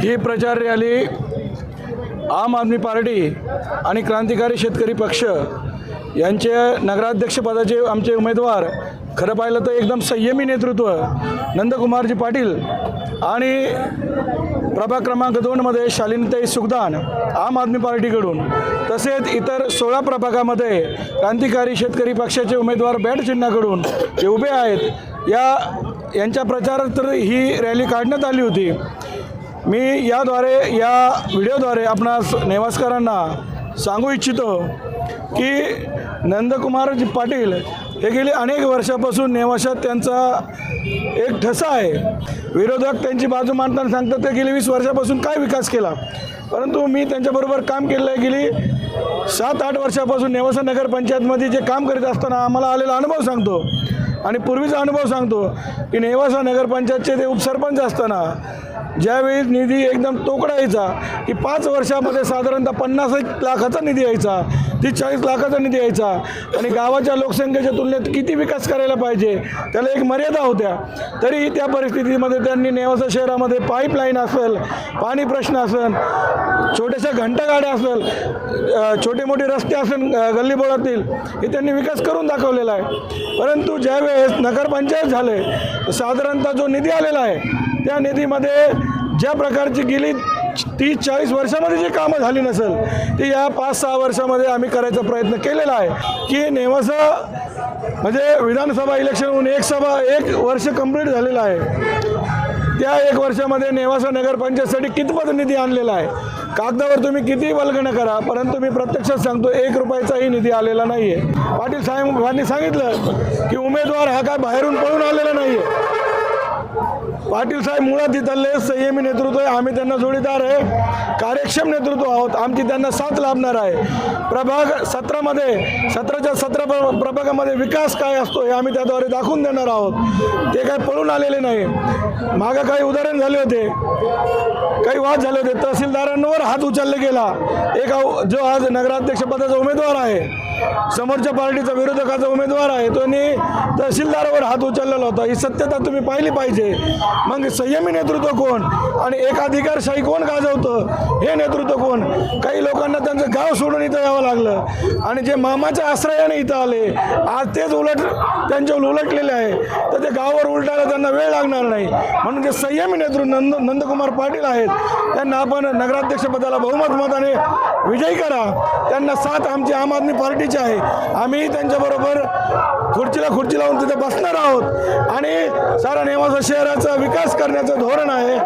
ही प्रचार रॅली आम आदमी पार्टी आणि क्रांतिकारी शेतकरी पक्ष यांचे नगराध्यक्षपदाचे आमचे उमेदवार खरं पाहिलं तर एकदम संयमी नेतृत्व नंदकुमारजी पाटील आणि प्रभाग क्रमांक दोनमध्ये शालिनीताई सुखदान आम आदमी पार्टीकडून तसेच इतर सोळा प्रभागामध्ये क्रांतिकारी शेतकरी पक्षाचे उमेदवार बॅट चिन्हाकडून जे उभे आहेत या यांच्या प्रचारात तर ही रॅली काढण्यात आली होती. मी याद्वारे या व्हिडिओद्वारे आपणास नेवासकरांना सांगू इच्छितो की नंदकुमारजी पाटील हे गेली अनेक वर्षापासून नेवाशात त्यांचा एक ठसा आहे. विरोधक त्यांची बाजू मांडताना सांगतात ते गेली वीस वर्षापासून काय विकास केला? परंतु मी त्यांच्याबरोबर काम केलं आहे. गेली सात आठ वर्षापासून नेवासा नगरपंचायतमध्ये जे काम करीत असताना आम्हाला आलेला अनुभव सांगतो. आणि पूर्वीचा अनुभव सांगतो की नेवासा नगरपंचायतचे ते उपसरपंच असताना ज्यावेळी निधी एकदम तोकडा यायचा की पाच वर्षामध्ये साधारणतः पन्नास एक लाखाचा निधी यायचा ती चाळीस लाखाचा निधी यायचा आणि गावाच्या लोकसंख्येच्या तुलनेत किती विकास करायला पाहिजे त्याला एक मर्यादा होत्या. तरी त्या परिस्थितीमध्ये त्यांनी नेवासा शहरामध्ये पाईपलाईन असेल पाणी प्रश्न असेल छोट्याशा घंटागाड्या असेल छोटे मोठे रस्ते असेल गल्लीबोळातील हे त्यांनी विकास करून दाखवलेला आहे. परंतु ज्यावेळी ज्यावेळेस नगरपंचायत झाले. साधारणतः जो निधी आलेला आहे त्या निधीमध्ये ज्या प्रकारची गेली तीस चाळीस वर्षामध्ये जी कामं झाली नसेल ती या पाच सहा वर्षामध्ये आम्ही करायचा प्रयत्न केलेला आहे. की नेवासा म्हणजे विधानसभा इलेक्शन होऊन एक सभा एक वर्ष कंप्लीट झालेलं आहे. त्या एक वर्षामध्ये नेवासा नगरपंचायतसाठी कितपत निधी आणलेला आहे? कागदावर तुम्ही किती वल्गणं करा परंतु मी प्रत्यक्षात सांगतो एक रुपयाचाही निधी आलेला नाही आहे पाटील साहेबांनी सांगितलं की उमेदवार हा काय बाहेरून पळून आलेला नाही आहे पाटील साहेब मुळात इथले संयमी नेतृत्व आहे. आम्ही त्यांना जोडीदार आहे. कार्यक्षम नेतृत्व आहोत. आमची त्यांना साथ लाभणार आहे. प्रभाग सत्रामध्ये सत्राच्या सत्र प्र प्रभागामध्ये विकास काय असतो हे आम्ही त्याद्वारे दाखवून देणार आहोत. ते काय पळून आलेले नाही. मागं काही उदाहरण झाले होते. काही वाद झाले होते. तहसीलदारांवर हात उचलला गेला. एक जो आज नगराध्यक्षपदाचा उमेदवार आहे. समोरच्या पार्टीचा विरोधकाचा उमेदवार आहे तो तहसीलदारावर हात उचललेला होता. ही सत्यता तुम्ही पाहिली पाहिजे. मग संयमी नेतृत्व कोण? आणि एकाधिकारशाही कोण गाजवतं? हे नेतृत्व कोण? काही लोकांना त्यांचं गाव सोडून इथं यावं लागलं. आणि जे मामाच्या आश्रयाने इथं आले आज तेच उलट त्यांच्यावर उलटलेले आहे. तर ते गावावर उलटायला त्यांना वेळ लागणार नाही. म्हणून जे संयमी नेतृत्व नंद नंदकुमार पाटील आहेत त्यांना आपण नगराध्यक्षपदाला बहुमत मताने विजयी करा. त्यांना साथ आमची आम आदमी पार्टी पार्टीची आहे. आम्ही त्यांच्याबरोबर खुर्चीला खुर्ची लावून तिथे बसणार आहोत. आणि सारा नेवासा शहराचा विकास करण्याचं धोरण आहे.